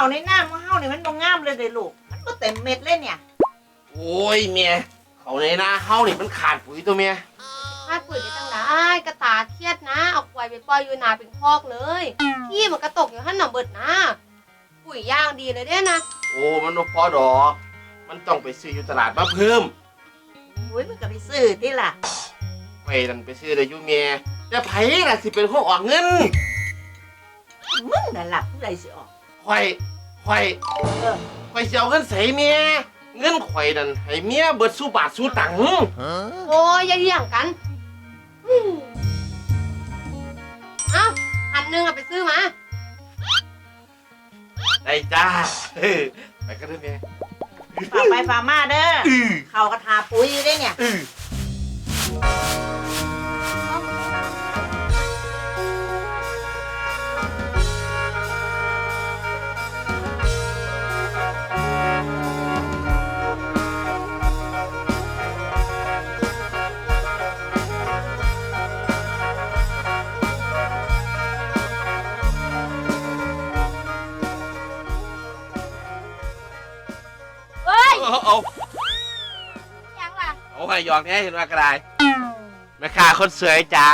เข่าในหน้ามันเห่านี่มันบ่งามเลยเด้ลูก มันก็เต็มเม็ดเลยเนี่ยโอ้ยเมียเขาในหน้าเฮานี่มันขาดปุ๋ยตัวเมียคาดปุ๋ยได้ตั้งได้กระตาเครียดนะ เอาควายไปปล่อยอยู่นาเป็นคอกเลยที่มันกระตกอยู่หั่นหน่ะเบิดนะ ปุ๋ยย่างดีเลยเด้นะโอ้มันบ่พอดอก มันต้องไปซื้ออยู่ตลาดมาเพิ่มอุ้ยมันก็ไปซื้อที่ล่ะไปนั่นไปซื้อได้อยู่เมียแต่ไผน่ะสิเป็นคนออกเงิน มึงน่ะหลับผู้ใดสิออก ข่อยข่อยเออ ข่อยสิเอาเงินใส่เมียเงินข่อยนั่นให้เมียเบิดสู้บาทสู้ตังค์โอ้ยอย่าเลี่ยงกันอืมเอ้าพันหนึ่งเอาไปซื้อมา ได้จ้าเออไปกันเด้อเมียฝากไปฝากมาเด้ออือเขากระทาปุ๋ยอยู่ได้เนี่ยอือ ห้หยอกแน่เห็นว่ากระไดแม่ค้าคนสวยจ้า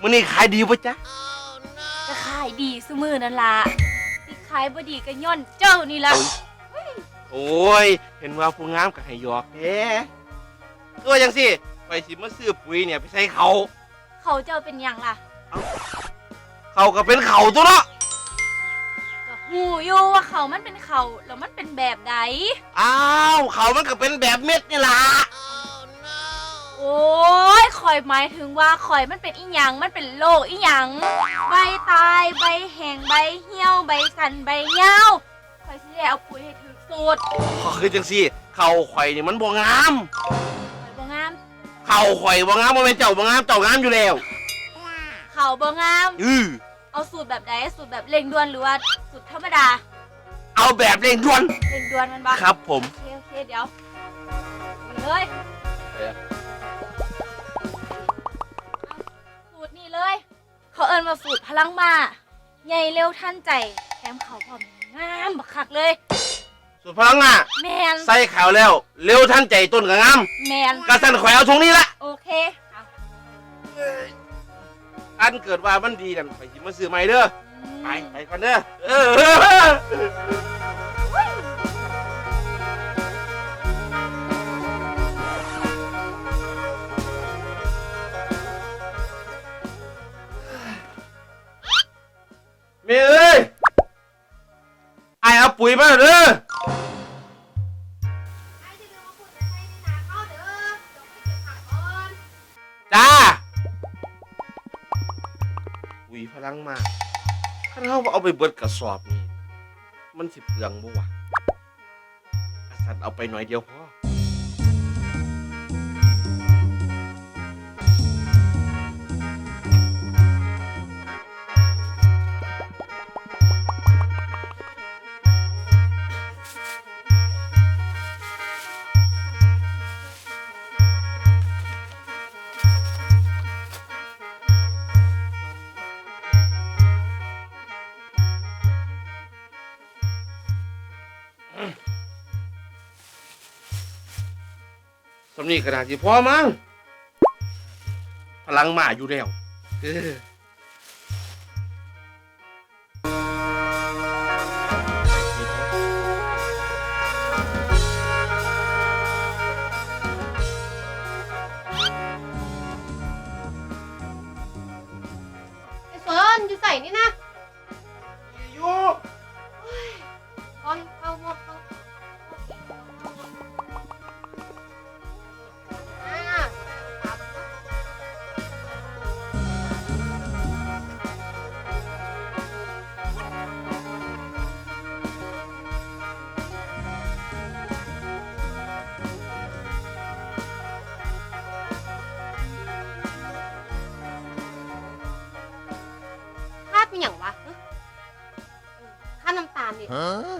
มื้อนี้ขายดีป่ะจ๊ะก็ขายดีซุมือนั่นล่ะที่ขายบ่ดีก็ย่อนเจ้านี่ล่ะโอ้ย เห็นว่าผู้งามกับให้หยอกแท้ตัวจังสิไปสิมาซื้อปุ๋ยเนี่ยไปใส่เขาเขาเจ้าเป็นหยังล่ะ เขาก็เป็นเขาตัวเนาะก็หูอยู่ว่าเขามันเป็นเขาแล้วมันเป็นแบบใดอ้าวเขามันก็เป็นแบบเม็ดนี่ล่ะ โอ้ยข่อยหมายถึงว่าข่อยมันเป็นอีหยังมันเป็นโรคอีหยังใบตายใบแห้งใบเหี่ยวใบสันใบเหี่ยวข่อยสิได้เอาปุ๋ยให้ถึกสูตรก็คือจังสิเขาข่อยนี่มันบ่งามข่อยบ่งาม เขาข่อยบ่งามบ่เป็นเจ้าบ่งามเจ้างามอยู่แล้วเขาบ่งาม อือเอาสูตรแบบใดสูตรแบบเร่งด่วนหรือว่าสูตรธรรมดาเอาแบบเร่งด่วนเร่งด่วนมันบ่ครับผม โอเคโอเคเดี๋ยวนี่เลยเอ๊ะ เขาเอิ้นว่าสูตรพลังมาใหญ่เร็วทันใจแถมเขาพร้อมงามบักคักเลย สุดพลังอะแมนใส่ขาวแล้ว เร็วทันใจต้นก็งามแมนกระสันข่อยเอาถุงนี้ละโอเคเอาอันเกิดว่ามันดีกันไปสิมาซื้อใหม่เด้ออืมไป ไปก่อนเด้อเออ มียเอ้ยไอเอาปุ๋ยมาเด้อไอ้ที่ลืมมาพูดจะใช้ในนาเข้าเด้อเดี๋ยวไปเก็บผักก่อนจ้าปุ๋ยพลังมากถ้าเราเอาไปเบิดกระสอบนี่ มันสิเปลืองบ่วะอาสันเอาไปหน่อยเดียวพอำนีกระดาษสิพอมั้งพลังมาอยู่แล้วเออ ล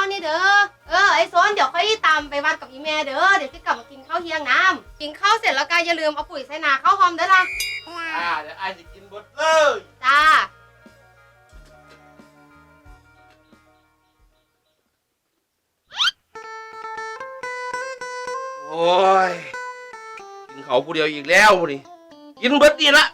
าวอย่าหาข้าวนี่เด้อ เออไอ้โซนเดี๋ยวค่อยตามไปวัดกับอีแม่เด้อ เดี๋ยวจะกลับมากินข้าวเที่ยงน้ำกินข้าวเสร็จแล้วก็อย่าลืมเอาปุ๋ยใส่นาข้าวหอมเด้อล่ะ อ่าเดี๋ยวไอ้จะกินเบดเลยจ้า โอ้ย กินเขาผู้เดียวอีกแล้วนี่กินเบิดนี่ละ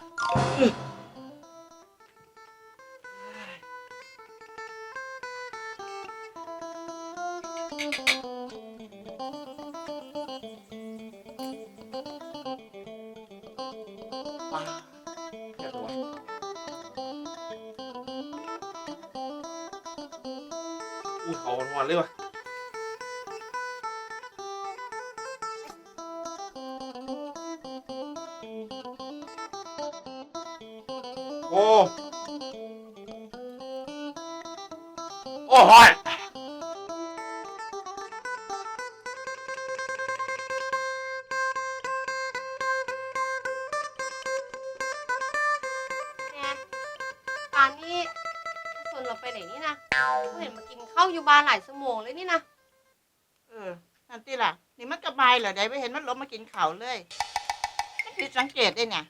โอ้โอ้หอยแม่ปานนี่ไอ้โซนเราไปไหนนี่นะเขาเห็นมากินข้าวอยู่บ้านหลายชั่วโมงเลยนี่นะ เออ นั่นติล่ะ นี่มันกระบายเหรอได้ไปเห็นมันล้มมากินข้าวเลยมันผิดสังเกตได้เนี่ย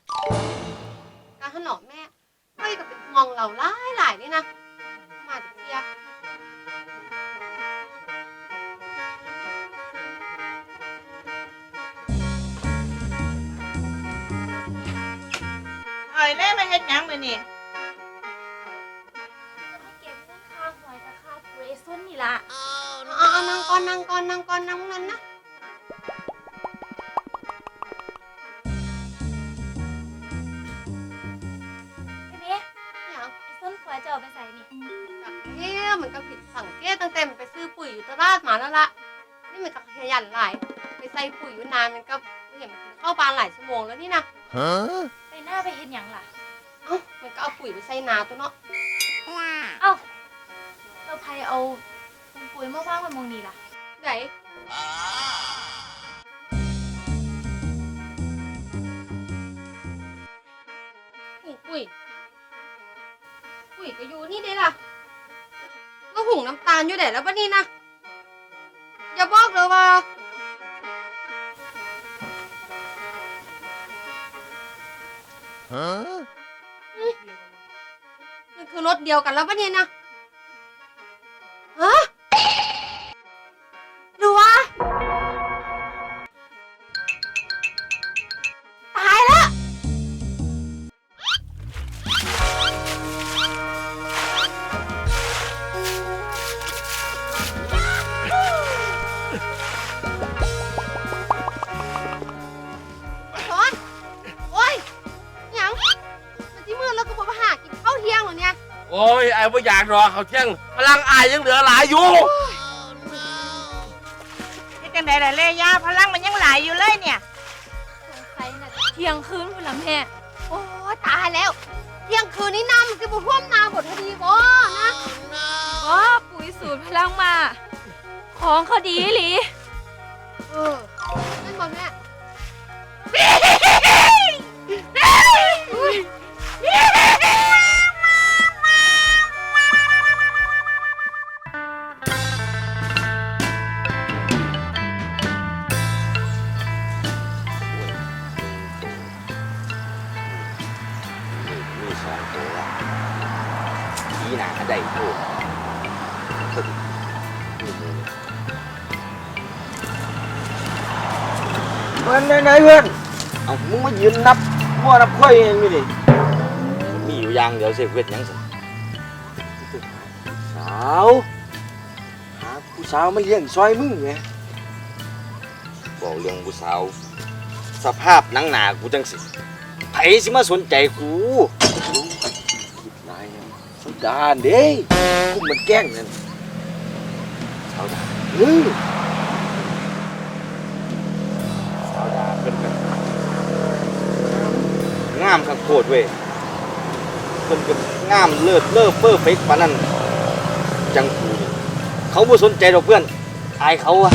การถนอมแม่ เฮ้ยก็เป็นห่วงเราหลายหลายๆนี่นะ มาจากเที่ยหอยเล่มาเฮ็ดหยังมื้อนี่จะไม่เก็บเงินค่าหอยกับค่าปุ๋ยไอ้ส้นนี่ล่ะเอาเอานั่งก่อนนั่งก่อนนั่งก่อนนั่งนั้นนะ เอ๊ะมันก็ผิดสังเกตตั้งแต่มันไปซื้อปุ๋ยอยู่ตลาดมาแล้วละนี่มันก็ขยันหลายไปใส่ปุ๋ยอยู่นานมันก็ไม่เห็นมันเข้าบานหลายชั่วโมงแล้วนี่นะไปหน้าไปเห็นหยังล่ะเอ้ามันก็เอาปุ๋ยไปใส่นาตัวเนาะเอ้าเราไพเอาถุงปุ๋ยมาว่างไว้มองนี่ล่ะไหนหุงปุ๋ยปุ๋ยก็อยู่นี่เด้ล่ะแล้ว หุงน้ำตาลอยู่ไหนแล้วปะนี่นะอย่าบอกเลยว่ามันคือรถเดียวกันแล้วปะเนี่ยนะ อ้บ่อยากรอเขาวเที่ยงพลังอายยังเหลือหลายอยู่เฮ็ดจังไดล่ะเล่ย่าพลังมันยังหลายอยู่เลยเนี่ยสงสัยน่ะเที่ยงคืนพุ่นละแม่ โอ้ยตายแล้ว เที่ยงคืนนี้น้ำมันคือบุท่วมนาหมดพอดีบ่นะก็ปุ๋ยสูตรพลังมา ของเขาดีอีหลี เออนั่นบ อลแม่ได้โทษเพื่อนไหนๆเพื่อนเอามึงมายืนนับมั่วนับค่อยเองนี่ดิมีอยู่อย่างเดียวเสียเวทหยังสิสาวหาผู้สาวมาเลี้ยงซอยมึงไงบอกเรื่องผู้สาว สภาพหนังหนากูจังสิไผสิมาสนใจกู คิดนายเนี่ยสัน ดานเด้กูมันแกล้งนั่นสาวดาเออสาวดาเป็นกันงามคักโคตรเว้ยเพิ่นก็งามเลิศเลอเฟอร์เฟกปานนั้นจังกูนี่เขาบ่สนใจดอกเพื่อนอายเขาอะ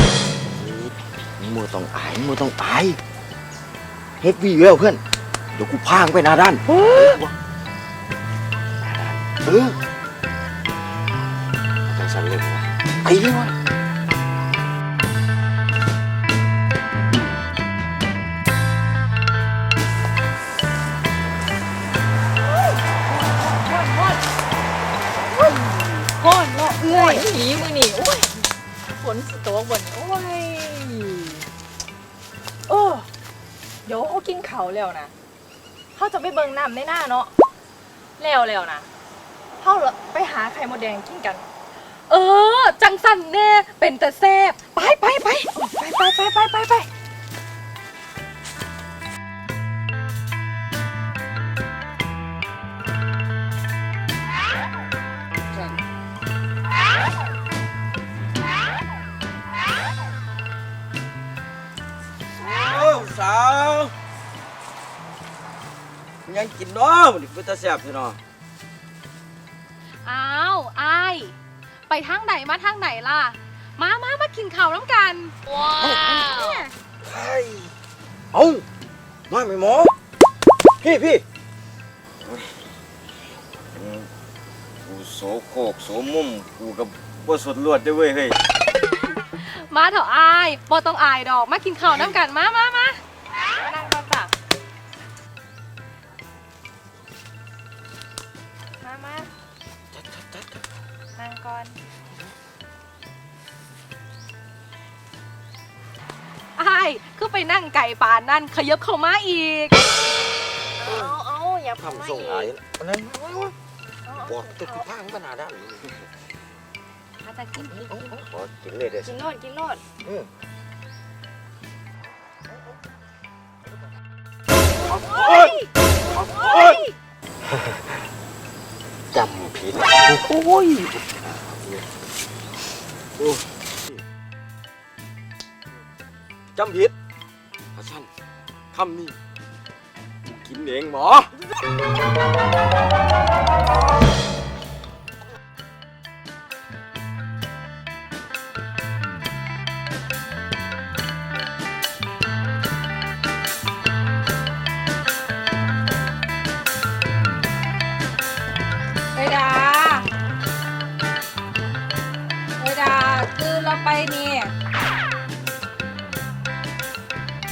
มึงต้องอายมึงต้องอายเฮ็ดวีอยู่แล้วเพื่อนเดี๋ยวกูพางไปหนาด้าน เออจังสันเลยว่ะไปเลยวะโอนเนาะเอื้อยหนีมือหนีโอ้ยฝนสิตกบนโอ้ยโอ้เดี๋ยวเขากินเขาวแล้วนะเขาจะไปเบิ่งน้ำในหน้าเนาะแล้วแล้วนะ เขาไปหาไข่มดแดงกินกัน เออ จังสันแน่ เป็นแต่แซ่บไปไปไปไปไปไปไปไปไปสาวยังกินเนาะมันเป็นตาแซ่บใช่เนาะ อ้าวอาย ไปทางไหนมาทางไหนล่ะ มามามากินข้าวน้ำกัน ว้าว เฮ้ยเอาน้อยไหมหมอ พี่พี่กูโสโครกโสมุมกูกับบ่สดลวดเด้อเว้ยเฮ้ย มาเถอะอายบอต้องอายดอก มากินข้าวน้ำกัน มามามา นั่งก่อนอายคือไปนั่งไก่ปานนั่นขยับเข้ามาอีก เอาเอาอย่าทำส่งอายอันนั้นบอกตัวกูพางไปหนาด้านอาจจะกินอีกขอกินเลยเด้อกินโลดกินโลดจำผิด โอ้ยจำผิดพะชันคำนี้กินเองหมอ คือเราไปนี่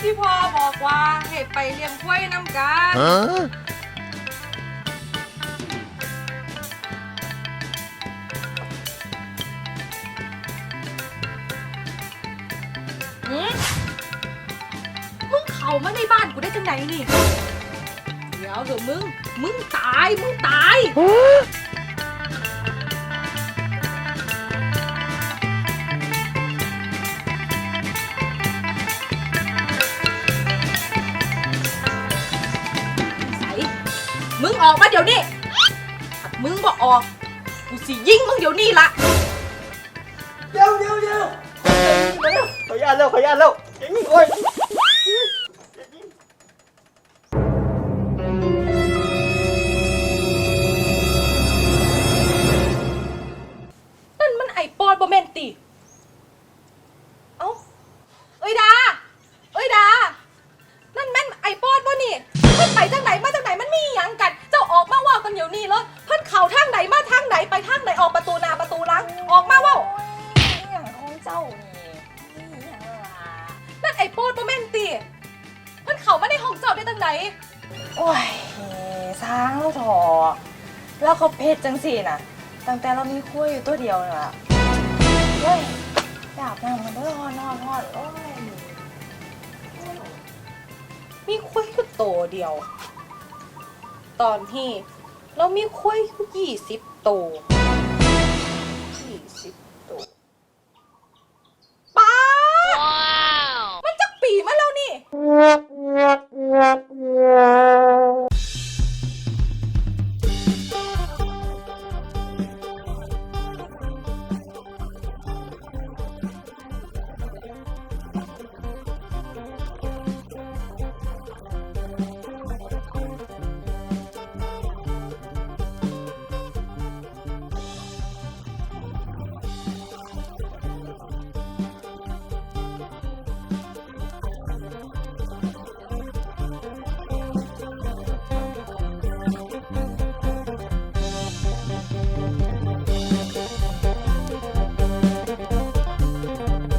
พี่พ่อบอกว่าให้ไปเลี้ยงกล้วยน้ำกันหืมมึงเข้ามาในบ้านกูได้จังไหนนี่ เดี๋ยวเถอะมึง มึงตาย มึงตาย ออกมาเดี๋ยวนี้ถ้ามึงบอกออก กูสิยิงมึงเดี๋ยวนี้ละเดี๋ยวเดี๋ยวเดี๋ยวขออนุญาตแล้วขออนุญาตแล้วอย่างนี้โอ้ยนั่นมันไอปอดบอแมนติ เอ้า เอ้ยดา เอ้ยดา นั่นแม่นไอปอดบ่นี่เพิ่นไปทางไหนมาทางไหนมันมีอหยังกัน เจ้าออกมาเว่ากันเดี๋ยวนี้เลยเพิ่นเข่าทางไหนมาทางไหนไปทางไหนออกประตูหน้าประตูหลังออกมาเว่าอย่างของเจ้านี่นี่อย่างล่ะนั่นไอปอดบอแมนติเพิ่นเข่ามาในห้องเจ้าได้ทางไหน โอ้ยสร้างแล้วเถอะแล้วเขาเพชรจังสี่น่ะ ตั้งแต่เรามีคุยอยู่ตัวเดียวน่ะเฮ้ย โตเดียว ตอนที่เรามีคุ้ยยี่สิบโตยี่สิบโตป้ามันจะปีมาแล้วนี่